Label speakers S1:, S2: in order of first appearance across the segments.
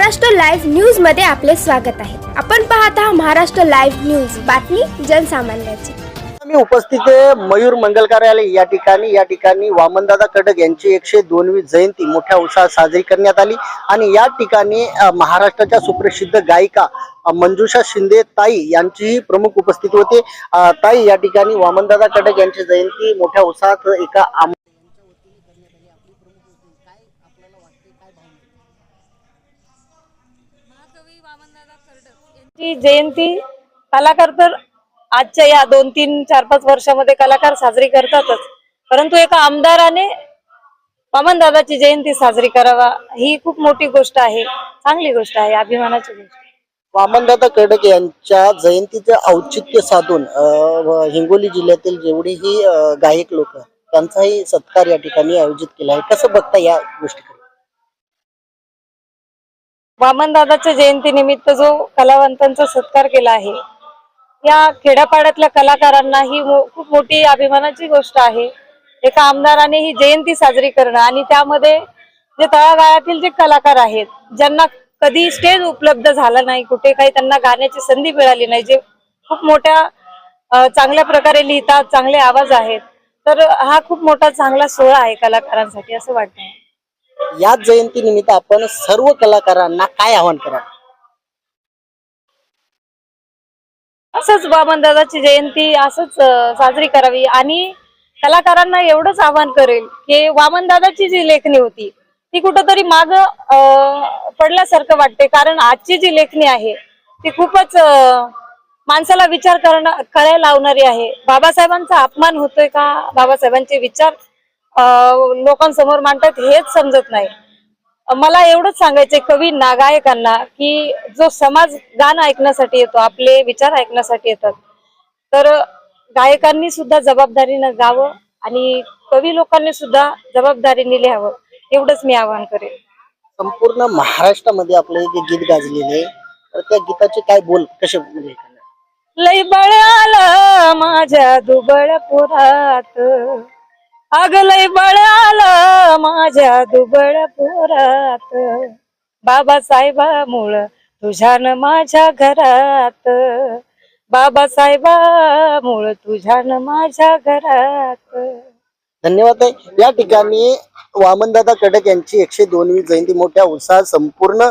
S1: Maharashtra live न्यूजमध्ये आपले स्वागत आहे. आपण पाहत आहात महाराष्ट्र लाईव्ह न्यूज. बातमी जनसामान्याची.
S2: मी उपस्थित आहे मयूर मंगल कार्यालय. या ठिकाणी या ठिकाणी वामनदादा कडक यांची एकशे दोनवी जयंती मोठ्या उत्साहात साजरी करण्यात आली. आणि या ठिकाणी महाराष्ट्राच्या सुप्रसिद्ध गायिका मंजुषा शिंदे ताई यांचीही प्रमुख उपस्थिती होते. ताई या ठिकाणी वामनदादा कडक यांची जयंती मोठ्या उत्साहात एका आम-
S3: महाकवी वामनदादा कर्डक यांची जयंती कलाकार तर आजच्या या दोन तीन चार पाच वर्षामध्ये कलाकार साजरी करतातच. परंतु एका आमदाराने वामनदादाची जयंती साजरी करावा ही खूप मोठी गोष्ट आहे चांगली गोष्ट आहे अभिमानाची गोष्ट
S2: वामनदादा कडक यांच्या जयंतीचे औचित्य साधून हिंगोली जिल्ह्यातील जेवढीही गायक लोक त्यांचाही सत्कार या ठिकाणी आयोजित केला आहे. कसं बघता या गोष्टीकडे?
S3: वामनदादाच्या जयंती निमित्त जो कलावंतांचा सत्कार केला आहे या खेड्यापाड्यातल्या कलाकारांना ही मो- खूप मोठी अभिमानाची गोष्ट आहे. एका आमदाराने ही जयंती साजरी करणं आणि त्यामध्ये जे तळागाळातील जे कलाकार आहेत ज्यांना कधी स्टेज उपलब्ध झाला नाही कुठे काही त्यांना गाण्याची संधी मिळाली नाही जे खूप मोठ्या चांगल्या प्रकारे लिहितात चांगले आवाज आहेत तर हा खूप मोठा चांगला सोहळा आहे कलाकारांसाठी असं वाटतं
S2: या जयंती निमित्त आपण सर्व कलाकारांना काय आवाहन करा
S3: असंच वामनदादाची जयंती असंच साजरी करावी आणि कलाकारांना एवढंच आवाहन करेल की वामन दादाची जी लेखणी होती ती कुठंतरी माग पडल्यासारखं वाटते. कारण आजची जी लेखणी आहे ती खूपच माणसाला विचार करणं करायला लावणारी आहे. बाबासाहेबांचा अपमान होतोय का? बाबासाहेबांचे विचार लोकांसमोर मांडतात हेच समजत नाही. मला एवढंच सांगायचंय कवींना गायकांना की जो समाज गाणं ऐकण्यासाठी येतो आपले विचार ऐकण्यासाठी येतात. तर गायकांनी सुद्धा जबाबदारीनं गावं आणि कवी लोकांनी सुद्धा जबाबदारीने लिहावं एवढंच मी आवाहन करेन.
S2: संपूर्ण महाराष्ट्रामध्ये आपले जे गीत गाजलेले तर त्या गीताचे काय बोल कसे म्हणजे?
S3: लय बळ आलं माझ्या दुबळ पुरात अग लय माझ्या दुबळ पुरात. बाबासाहेबामुळ तुझ्यानं माझ्या घरात. बाबासाहेबा मुळ तुझ्यानं माझ्या घरात.
S2: धन्यवाद या ठिकाणी वामनदादा कडक यांची एकशे दोनवी जयंती मोठ्या उत्साहात संपूर्ण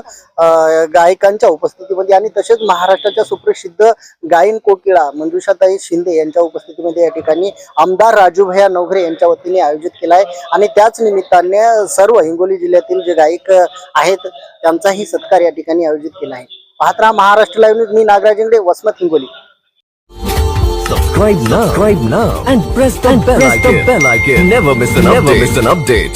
S2: गायकांच्या उपस्थितीमध्ये आणि तसेच महाराष्ट्राच्या सुप्रसिद्ध गायन कोकिळा मंजुषाताई शिंदे यांच्या उपस्थितीमध्ये या ठिकाणी आमदार राजूभैया नवघरे यांच्या वतीने आयोजित केला आहे आणि त्याच निमित्ताने सर्व हिंगोली जिल्ह्यातील जे गायक आहेत त्यांचाही सत्कार या ठिकाणी आयोजित केला आहे पाहत राहा Maharashtra live news me Nagraj Ingde Vasmat Hingoli
S4: Subscribe now. Subscribe now and press the bell icon. Never miss an update. Never miss an update.